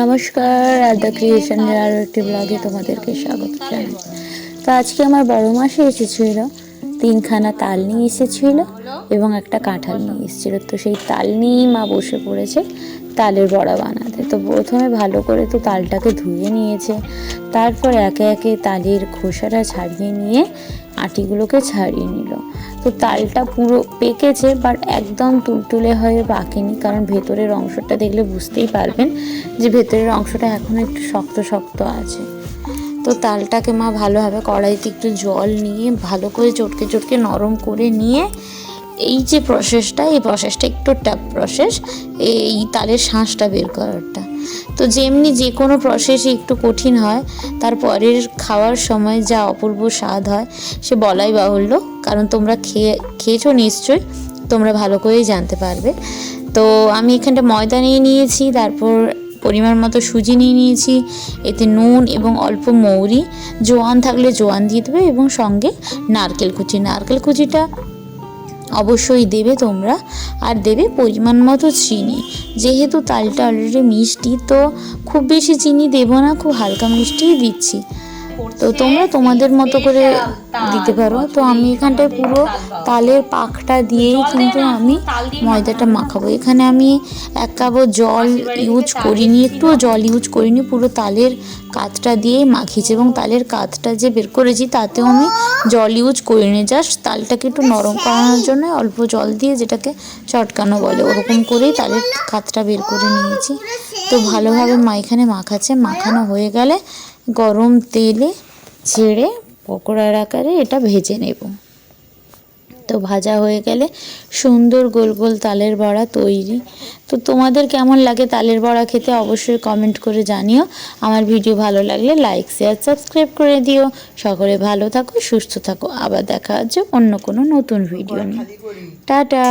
নমস্কার দ্য ক্রিয়েশনের আরও একটি ব্লগে তোমাদেরকে স্বাগত জানাই। তো আজকে আমার বড় মাসে এসেছিল। তিনখানা তাল নিয়ে এসেছিল এবং একটা কাঁঠাল নিয়ে এসেছিল। তো সেই তাল নিয়েই মা বসে পড়েছে, তালের বড়া বানাতে। তো প্রথমে ভালো করে তো তালটাকে ধুয়ে নিয়েছে, তারপর একে একে তালের খোসাটা ছাড়িয়ে নিয়ে আটিগুলোকে ছাড়িয়ে নিল। তো তালটা পুরো পেকেছে বাট একদম তুলতুলে হয়ে পাকেনি, কারণ ভেতরের অংশটা দেখলে বুঝতেই পারবেন যে ভেতরের অংশটা এখনও একটু শক্ত শক্ত আছে। তো তালটাকে মা ভালোভাবে কড়াইতে একটু জল নিয়ে ভালো করে চটকে চটকে নরম করে নিয়ে এই যে প্রসেসটা এই প্রসেসটা একটু টাফ প্রসেস এই তালের শাঁসটা বের করারটা। তো যেমনি যে কোনো প্রসেসই একটু কঠিন হয় তারপরের খাওয়ার সময় যা অপূর্ব স্বাদ হয়, সে বলাই বাহুল্য, কারণ তোমরা খেয়ে, খেয়েছো নিশ্চয়ই, তোমরা ভালো করেই জানতে পারবে। তো আমি এখানটা ময়দা নিয়ে নিয়েছি, তারপর পরিমাণ মতো সুজি নিয়ে নিয়েছি। এতে নুন এবং অল্প মৌরি, জোয়ান থাকলে জোয়ান দিয়ে দেবে এবং সঙ্গে নারকেল কুচি। নারকেল কুচিটা অবশ্যই দেবে তোমরা আর দেবে পরিমাণ মতো চিনি। যেহেতু তালটা অলরেডি মিষ্টি, তো খুব বেশি চিনি দেবো না, খুব হালকা মিষ্টিই দিচ্ছি। তো তোমরা তোমাদের মতো করে দিতে পারো। তো আমি এখানটায় পুরো তালের পাকটা দিয়েই কিন্তু আমি ময়দাটা মাখাবো। এখানে আমি এক কাপও জল ইউজ করিনি, একটুও জল ইউজ করিনি, পুরো তালের কাতটা দিয়েই মাখিয়েছি এবং তালের কাতটা যে বের করেছি তাতেও আমি জল ইউজ করিনি। জাস্ট তালটাকে একটু নরম করানোর জন্য অল্প জল দিয়ে যেটাকে চটকানো বলে, ওরকম করেই তালের কাতটা বের করে নিয়েছি। তো ভালোভাবে মা এখানে মাখাচ্ছে, মাখানো হয়ে গেলে গরম তেলে ছেড়ে পকোড়ার আকারে এটা ভেজে নেব। তো ভাজা হয়ে গেলে সুন্দর গোল গোল তালের বড়া তৈরি। তো তোমাদের কেমন লাগে তালের বড়া খেতে অবশ্যই কমেন্ট করে জানিও। আমার ভিডিও ভালো লাগলে লাইক শেয়ার সাবস্ক্রাইব করে দিও। সকলে ভালো থাকো সুস্থ থাকো। আবার দেখা হচ্ছে অন্য কোনো নতুন ভিডিও নিয়ে। টাটা।